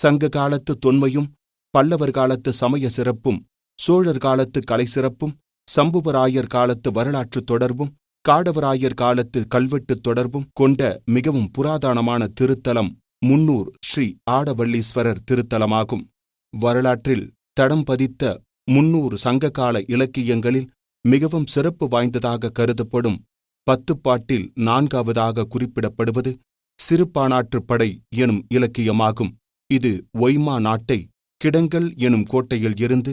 சங்க காலத்து தொன்மையும் பல்லவர் காலத்து சமய சிறப்பும் சோழர் காலத்து கலை சிறப்பும் சம்புவராயர் காலத்து வரலாற்றுத் தொடர்பும் காடவராயர் காலத்து கல்வெட்டுத் தொடர்பும் கொண்ட மிகவும் புராதனமான திருத்தலம் முன்னூர் ஸ்ரீ ஆடவள்ளீஸ்வரர் திருத்தலமாகும். வரலாற்றில் தடம் பதித்த முன்னூறு சங்ககால இலக்கியங்களில் மிகவும் சிறப்பு வாய்ந்ததாக கருதப்படும் பத்துப்பாட்டில் நான்காவதாக குறிப்பிடப்படுவது சிறுபானாற்றுப்படை எனும் இலக்கியமாகும். இது ஒய்மா நாட்டை கிடங்கல் எனும் கோட்டையில் இருந்து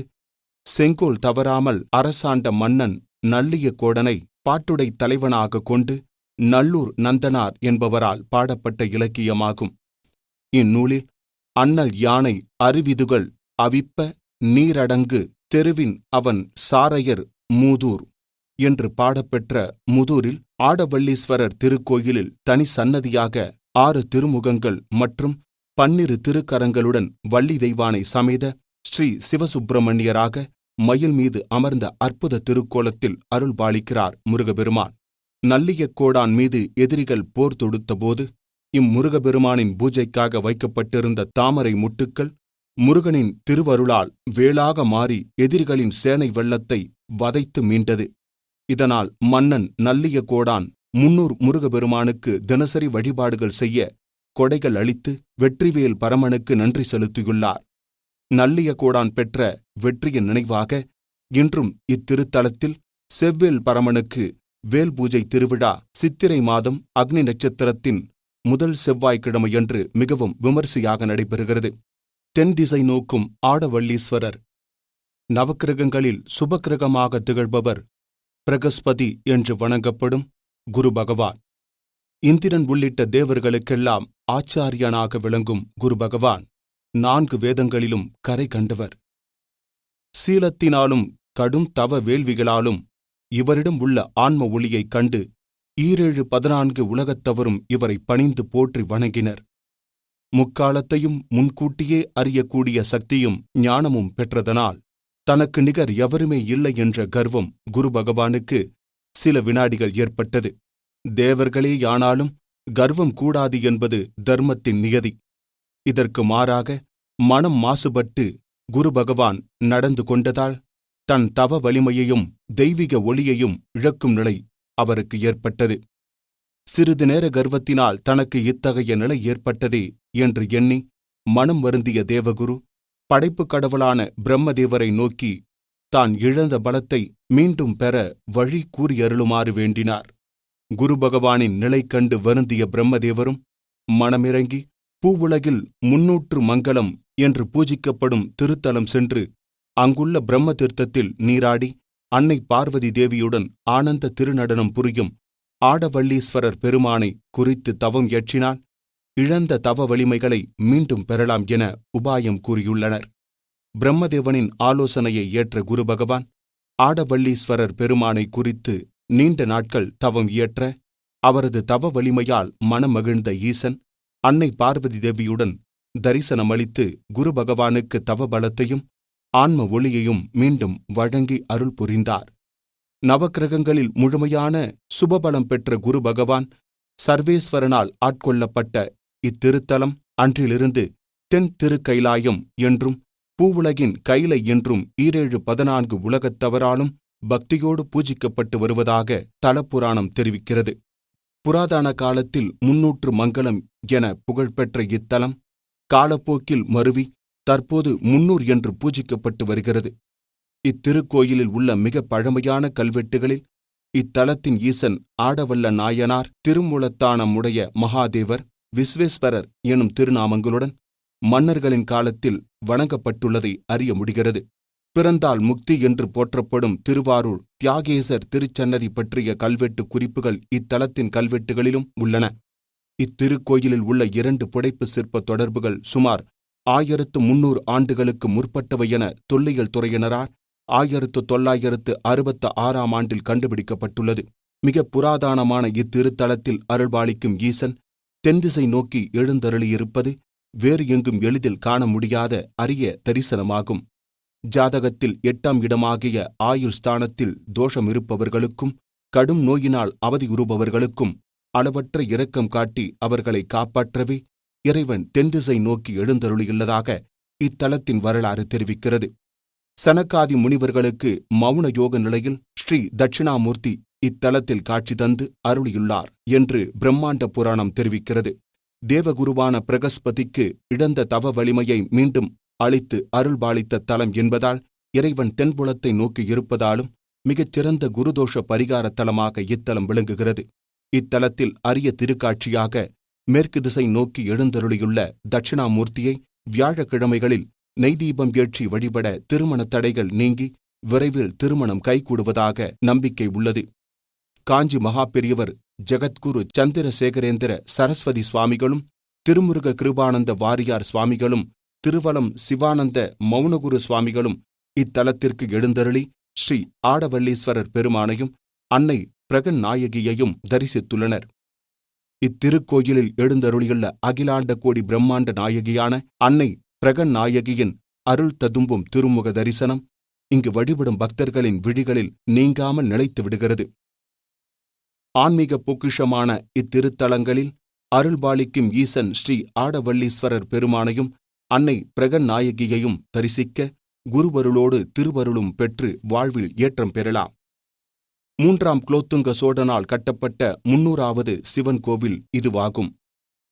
செங்கோல் தவறாமல் அரசாண்ட மன்னன் நல்லிய கோடனை பாட்டுடை தலைவனாக கொண்டு நல்லூர் நந்தனார் என்பவரால் பாடப்பட்ட இலக்கியமாகும். இந்நூலில் அண்ணல் யானை அருவிதுகள் அவிப்ப நீரடங்கு தெருவின் அவன் சாரையர் மூதூர் என்று பாடப்பெற்ற முதூரில் ஆடவள்ளீஸ்வரர் திருக்கோயிலில் தனி சன்னதியாக ஆறு திருமுகங்கள் மற்றும் பன்னிரு திருக்கரங்களுடன் வள்ளி தெய்வானை சமேத ஸ்ரீ சிவசுப்பிரமணியராக மயில் மீது அமர்ந்த அற்புத திருக்கோலத்தில் அருள்பாலிக்கிறார் முருகபெருமான். நல்லியக்கோடான் மீது எதிரிகள் போர் தொடுத்தபோது இம்முருகபெருமானின் பூஜைக்காக வைக்கப்பட்டிருந்த தாமரை முட்டுக்கள் முருகனின் திருவருளால் வேளாக மாறி எதிரிகளின் சேனை வெள்ளத்தை வதைத்து மீண்டது. இதனால் மன்னன் நல்லிய கோடான் முன்னூர் முருகபெருமானுக்கு தினசரி வழிபாடுகள் செய்ய கொடைகள் அளித்து வெற்றிவேல் பரமனுக்கு நன்றி செலுத்தியுள்ளார். நல்லிய கோடான் பெற்ற வெற்றியின் நினைவாக இன்றும் இத்திருத்தலத்தில் செவ்வேல் பரமனுக்கு வேல் பூஜை திருவிழா சித்திரை மாதம் அக்னி நட்சத்திரத்தின் முதல் செவ்வாய்க்கிழமையன்று மிகவும் விமரிசையாக நடைபெறுகிறது. தென் திசை நோக்கும் ஆடவள்ளீஸ்வரர் நவக்கிரகங்களில் சுபக்கிரகமாக திகழ்பவர் பிரகஸ்பதி என்று வணங்கப்படும் குரு பகவான். இந்திரன் உள்ளிட்ட தேவர்களுக்கெல்லாம் ஆச்சாரியனாக விளங்கும் குரு பகவான் நான்கு வேதங்களிலும் கரை கண்டவர். சீலத்தினாலும் கடும் தவ வேள்விகளாலும் இவரிடம் உள்ள ஆன்ம ஒளியைக் கண்டு ஈரேழு பதினான்கு உலகத்தவரும் இவரை பணிந்து போற்றி வணங்கினர். முக்காலத்தையும் முன்கூட்டியே அறியக்கூடிய சக்தியும் ஞானமும் பெற்றதனால் தனக்கு நிகர் எவருமே இல்லை என்ற கர்வம் குரு பகவானுக்கு சில வினாடிகள் ஏற்பட்டது. தேவர்களேயானாலும் கர்வம் கூடாது என்பது தர்மத்தின் நியதி. இதற்கு மாறாக மனம் மாசுபட்டு குரு பகவான் நடந்து கொண்டதால் தன் தவ வலிமையையும் தெய்வீக ஒளியையும் இழக்கும் நிலை அவருக்கு ஏற்பட்டது. சிறிது நேர கர்வத்தினால் தனக்கு இத்தகைய நிலை ஏற்பட்டதே என்று எண்ணி மனம் வருந்திய தேவகுரு படைப்புக் கடவுளான பிரம்மதேவரை நோக்கி தான் இழந்த பலத்தை மீண்டும் பெற வழி கூறியருளுமாறு வேண்டினார். குரு பகவானின் நிலை கண்டு வருந்திய பிரம்மதேவரும் மனமிறங்கி பூவுலகில் முன்னூற்று மங்கலம் என்று பூஜிக்கப்படும் திருத்தலம் சென்று அங்குள்ள பிரம்ம தீர்த்தத்தில் நீராடி அன்னை பார்வதி தேவியுடன் ஆனந்த திருநடனம் புரியும் ஆடவள்ளீஸ்வரர் பெருமானை குறித்து தவம் இயற்றினால் இழந்த தவ வலிமைகளை மீண்டும் பெறலாம் என உபாயம் கூறியுள்ளனர். பிரம்மதேவனின் ஆலோசனையை ஏற்ற குரு பகவான் ஆடவள்ளீஸ்வரர் பெருமானை குறித்து நீண்ட நாட்கள் தவம் இயற்ற அவரது தவ வலிமையால் மனமகிழ்ந்த ஈசன் அன்னை பார்வதி தேவியுடன் தரிசனமளித்து குரு பகவானுக்கு தவ பலத்தையும் ஆன்ம ஒளியையும் மீண்டும் வழங்கி அருள் புரிந்தார். நவக்கிரகங்களில் முழுமையான சுபபலம் பெற்ற குரு பகவான் சர்வேஸ்வரனால் ஆட்கொள்ளப்பட்ட இத்திருத்தலம் அன்றிலிருந்து தென் திருக்கைலாயம் என்றும் பூவுலகின் கைலை என்றும் ஈரேழு பதினான்கு உலகத்தவராலும் பக்தியோடு பூஜிக்கப்பட்டு வருவதாக தலப்புராணம் தெரிவிக்கிறது. புராதன காலத்தில் முன்னூற்று மங்கலம் என புகழ்பெற்ற இத்தலம் காலப்போக்கில் மருவி தற்போது முன்னூர் என்று பூஜிக்கப்பட்டு வருகிறது. இத்திருக்கோயிலில் உள்ள மிக பழமையான கல்வெட்டுகளில் இத்தலத்தின் ஈசன் ஆடவல்ல நாயனார் திருமூலத்தானமுடைய மகாதேவர் விஸ்வேஸ்வரர் எனும் திருநாமங்களுடன் மன்னர்களின் காலத்தில் வணங்கப்பட்டுள்ளதை அறிய முடிகிறது. பிறந்தால் முக்தி என்று போற்றப்படும் திருவாரூர் தியாகேசர் திருச்சன்னதி பற்றிய கல்வெட்டு குறிப்புகள் இத்தலத்தின் கல்வெட்டுகளிலும் உள்ளன. இத்திருக்கோயிலில் உள்ள இரண்டு புடைப்பு சிற்ப தொடர்புகள் சுமார் ஆயிரத்து முன்னூறு ஆண்டுகளுக்கு முற்பட்டவை என தொல்லியல் துறையினரால் ஆயிரத்து தொள்ளாயிரத்து அறுபத்து ஆறாம் ஆண்டில் கண்டுபிடிக்கப்பட்டுள்ளது. மிக புராதனமான இத்திருத்தலத்தில் அருள்பாலிக்கும் ஈசன் தென்திசை நோக்கி எழுந்தருளியிருப்பது வேறு எங்கும் எளிதில் காண முடியாத அரிய தரிசனமாகும். ஜாதகத்தில் எட்டாம் இடமாகிய ஆயுள் ஸ்தானத்தில் தோஷம் இருப்பவர்களுக்கும் கடும் நோயினால் அவதியுறுபவர்களுக்கும் அளவற்ற இரக்கம் காட்டி அவர்களை காப்பாற்றவே இறைவன் தென்திசை நோக்கி எழுந்தருளியுள்ளதாக இத்தலத்தின் வரலாறு தெரிவிக்கிறது. சனகாதி முனிவர்களுக்கு மௌன யோக நிலையில் ஸ்ரீ தட்சிணாமூர்த்தி இத்தலத்தில் காட்சி தந்து அருளியுள்ளார் என்று பிரம்மாண்ட புராணம் தெரிவிக்கிறது. தேவகுருவான பிரகஸ்பதிக்கு இழந்த தவ வலிமையை மீண்டும் அளித்து அருள்பாலித்த தலம் என்பதால் இறைவன் தென்புலத்தை நோக்கி இருப்பதாலும் மிகச்சிறந்த குருதோஷ பரிகார தலமாக இத்தலம் விளங்குகிறது. இத்தலத்தில் அரிய திருக்காட்சியாக மேற்கு திசை நோக்கி எழுந்தருளியுள்ள தட்சிணாமூர்த்தியை வியாழக்கிழமைகளில் நெய்தீபம் ஏற்றி வழிபட திருமண தடைகள் நீங்கி விரைவில் திருமணம் கைகூடுவதாக நம்பிக்கை உள்ளது. காஞ்சி மகாபெரியவர் ஜெகத்குரு சந்திரசேகரேந்திர சரஸ்வதி சுவாமிகளும் திருமுருக கிருபானந்த வாரியார் சுவாமிகளும் திருவலம் சிவானந்த மௌனகுரு சுவாமிகளும் இத்தலத்திற்கு எழுந்தருளி ஸ்ரீ ஆடவல்லீஸ்வரர் பெருமானையும் அன்னை பிரகன் நாயகியையும் தரிசித்துள்ளனர். இத்திருக்கோயிலில் எழுந்தருளியுள்ள அகிலாண்ட கோடி பிரம்மாண்ட நாயகியான அன்னை பிரகன் நாயகியின் அருள் ததும்பும் திருமுக தரிசனம் இங்கு வழிபடும் பக்தர்களின் விழிகளில் நீங்காமல் நிலைத்து விடுகிறது. ஆன்மீக பொக்கிஷமான இத்திருத்தலங்களில் அருள்பாலிக்கும் ஈசன் ஸ்ரீ ஆடவல்லீஸ்வரர் பெருமானையும் அன்னை பிரகன் நாயகியையும் தரிசிக்க குருவருளோடு திருவருளும் பெற்று வாழ்வில் ஏற்றம் பெறலாம். மூன்றாம் குலோத்துங்க சோழனால் கட்டப்பட்ட முன்னூறாவது சிவன் கோவில் இதுவாகும்.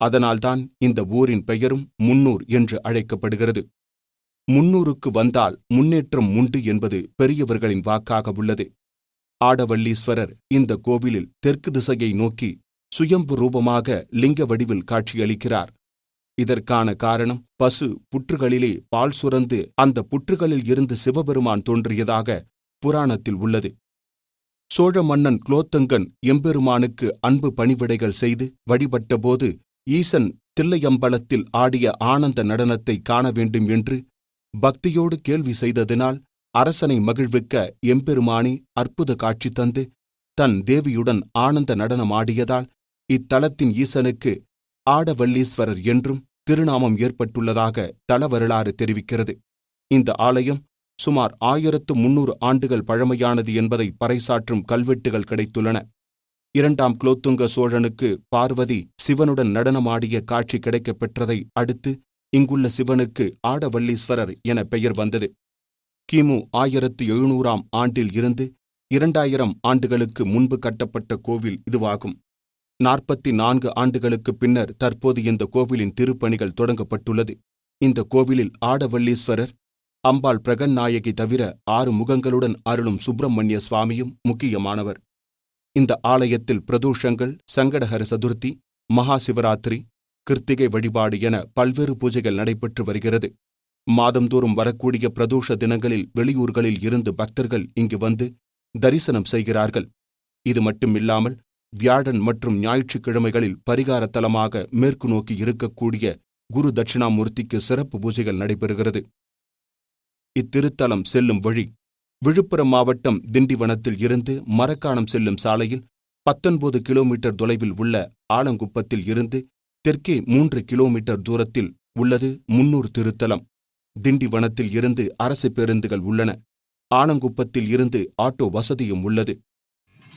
அதனால்தான் இந்த ஊரின் பெயரும் முன்னூர் என்று அழைக்கப்படுகிறது. முன்னூருக்கு வந்தால் முன்னேற்றம் உண்டு என்பது பெரியவர்களின் வாக்காக உள்ளது. ஆடவள்ளீஸ்வரர் இந்த கோவிலில் தெற்கு திசையை நோக்கி சுயம்பு ரூபமாக லிங்க வடிவில் காட்சியளிக்கிறார். இதற்கான காரணம் பசு புற்றுகளிலே பால் சுரந்து அந்த புற்றுகளில் இருந்து சிவபெருமான் தோன்றியதாக புராணத்தில் உள்ளது. சோழ மன்னன் குலோத்தங்கன் எம்பெருமானுக்கு அன்பு பணிவிடைகள் செய்து வழிபட்டபோது ஈசன் தில்லையம்பலத்தில் ஆடிய ஆனந்த நடனத்தை காண வேண்டும் என்று பக்தியோடு கேள்வி செய்ததினால் அரசனை மகிழ்விக்க எம்பெருமானி அற்புத காட்சி தந்து தன் தேவியுடன் ஆனந்த நடனமாடியதால் இத்தலத்தின் ஈசனுக்கு ஆடவல்லீஸ்வரர் என்றும் திருநாமம் ஏற்பட்டுள்ளதாக தலவரலாறு தெரிவிக்கிறது. இந்த ஆலயம் சுமார் ஆயிரத்து முன்னூறு ஆண்டுகள் பழமையானது என்பதை பறைசாற்றும் கல்வெட்டுகள் கிடைத்துள்ளன. இரண்டாம் குலோத்துங்க சோழனுக்கு பார்வதி சிவனுடன் நடனமாடிய காட்சி கிடைக்கப் பெற்றதை அடுத்து இங்குள்ள சிவனுக்கு ஆடவல்லீஸ்வரர் என பெயர் வந்தது. கிமு ஆயிரத்து எழுநூறாம் ஆண்டில் இருந்து இரண்டாயிரம் ஆண்டுகளுக்கு முன்பு கட்டப்பட்ட கோவில் இதுவாகும். நாற்பத்தி நான்கு ஆண்டுகளுக்குப் பின்னர் தற்போது இந்த கோவிலின் திருப்பணிகள் தொடங்கப்பட்டுள்ளது. இந்த கோவிலில் ஆடவல்லீஸ்வரர் அம்பாள் பிரகன்நாயகி தவிர ஆறு முகங்களுடன் அருளும் சுப்பிரமணிய சுவாமியும் முக்கியமானவர். இந்த ஆலயத்தில் பிரதோஷங்கள் சங்கடஹர சதுர்த்தி மகா சிவராத்திரி கிருத்திகை வழிபாடு என பல்வேறு பூஜைகள் நடைபெற்று வருகிறது. மாதந்தோறும் வரக்கூடிய பிரதோஷ தினங்களில் வெளியூர்களில் இருந்து பக்தர்கள் இங்கு வந்து தரிசனம் செய்கிறார்கள். இது மட்டுமில்லாமல் வியாழன் மற்றும் ஞாயிற்றுக்கிழமைகளில் பரிகார தலமாக மேற்கு நோக்கி இருக்கக்கூடிய குரு தட்சிணாமூர்த்திக்கு சிறப்பு பூஜைகள் நடைபெறுகிறது. இத்திருத்தலம் செல்லும் வழி விழுப்புரம் மாவட்டம் திண்டிவனத்தில் இருந்து மரக்காணம் செல்லும் சாலையில் பத்தொன்பது கிலோமீட்டர் தொலைவில் உள்ள ஆலங்குப்பத்தில் இருந்து தெற்கே மூன்று கிலோமீட்டர் தூரத்தில் உள்ளது முன்னூர் திருத்தலம். திண்டிவனத்தில் இருந்து அரசு பேருந்துகள் உள்ளன. ஆனங்குப்பத்தில் இருந்து ஆட்டோ வசதியும் உள்ளது.